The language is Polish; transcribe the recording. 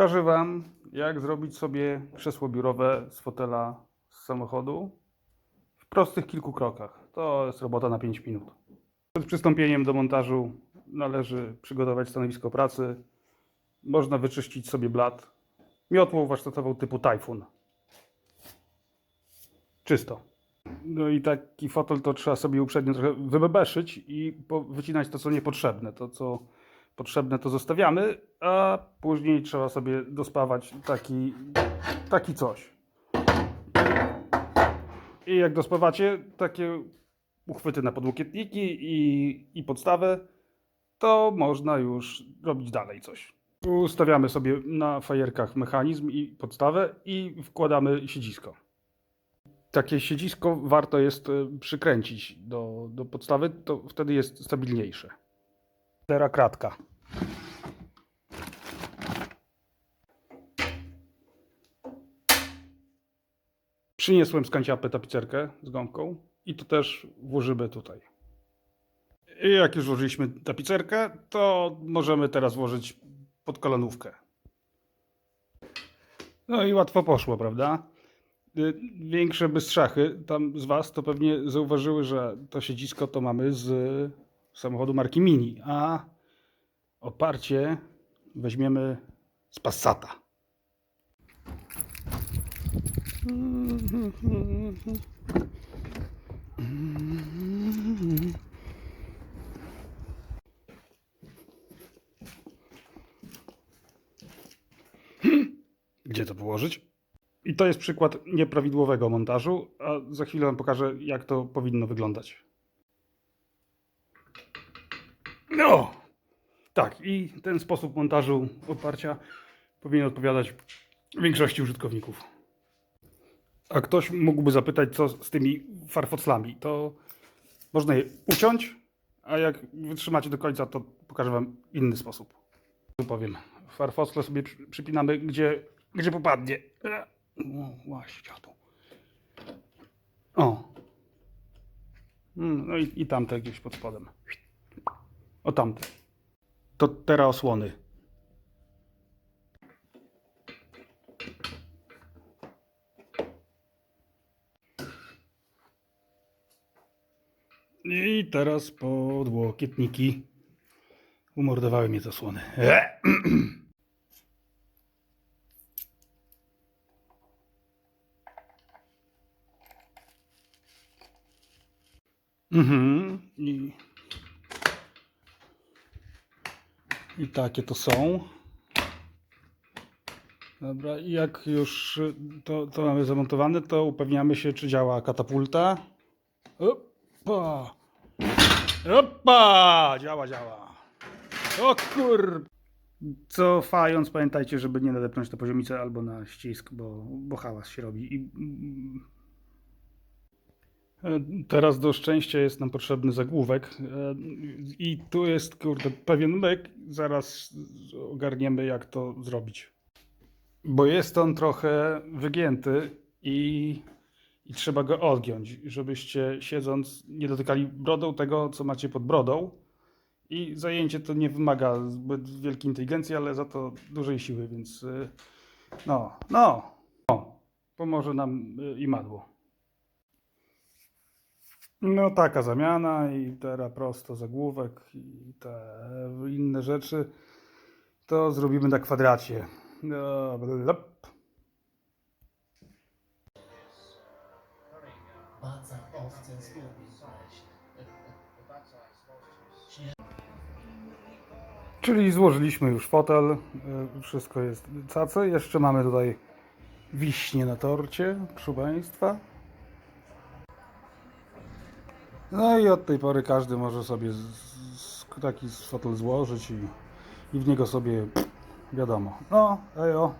Pokażę Wam, jak zrobić sobie krzesło biurowe z fotela z samochodu w prostych kilku krokach. To jest robota na 5 minut. Przed przystąpieniem do montażu należy przygotować stanowisko pracy. Można wyczyścić sobie blat miotłą warsztatową typu Typhoon. Czysto. No i taki fotel to trzeba sobie uprzednio trochę wybebeszyć i wycinać to, co niepotrzebne. To, co potrzebne, to zostawiamy, a później trzeba sobie dospawać taki, taki coś. I jak dospawacie takie uchwyty na podłokietniki i, i podstawę, to można już robić dalej coś. Ustawiamy sobie na fajerkach mechanizm i podstawę i wkładamy siedzisko. Takie siedzisko warto jest e, przykręcić do, do podstawy, to wtedy jest stabilniejsze. Teraz kratka. Przyniosłem z kanciapy tapicerkę z gąbką i to też włożymy tutaj. I jak już włożyliśmy tapicerkę, to możemy teraz włożyć pod kolanówkę. No i łatwo poszło, prawda? Y, Większe bystrzachy tam z Was to pewnie zauważyły, że to siedzisko to mamy z samochodu marki Mini, a oparcie weźmiemy z Passata. Gdzie to położyć? I to jest przykład nieprawidłowego montażu, a za chwilę Wam pokażę, jak to powinno wyglądać. No! Tak, i ten sposób montażu oparcia powinien odpowiadać większości użytkowników. A ktoś mógłby zapytać, co z tymi farfoclami. To można je uciąć, a jak wytrzymacie do końca, to pokażę Wam inny sposób. Tu powiem. Farfocle sobie przy- przypinamy, gdzie, gdzie popadnie. Właśnie, dziadu. O. Mm, No i, i tamte gdzieś pod spodem. O tamte. To teraz osłony. I teraz podłokietniki. Umordowały mnie te osłony. E! Mhm. I, I takie to są. Dobra, i jak już y, to, to mamy zamontowane, to upewniamy się, czy działa katapulta. Opa! Opa! Działa, działa. O kur... Cofając, pamiętajcie, żeby nie nadepnąć na poziomicę albo na ścisk, bo, bo hałas się robi. I, Teraz do szczęścia jest nam potrzebny zagłówek i tu jest kurde pewien myk, zaraz ogarniemy jak to zrobić. Bo jest on trochę wygięty i, i trzeba go odgiąć, żebyście siedząc nie dotykali brodą tego, co macie pod brodą. I zajęcie to nie wymaga zbyt wielkiej inteligencji, ale za to dużej siły, więc e, no, no, no pomoże nam e, i madło. No taka zamiana i teraz prosto zagłówek i te inne rzeczy to zrobimy na kwadracie. Dobra. Czyli złożyliśmy już fotel, y, wszystko jest cace. Jeszcze mamy tutaj wiśnie na torcie, proszę Państwa. No i od tej pory każdy może sobie taki fotel złożyć i, i w niego sobie wiadomo. No, ejo.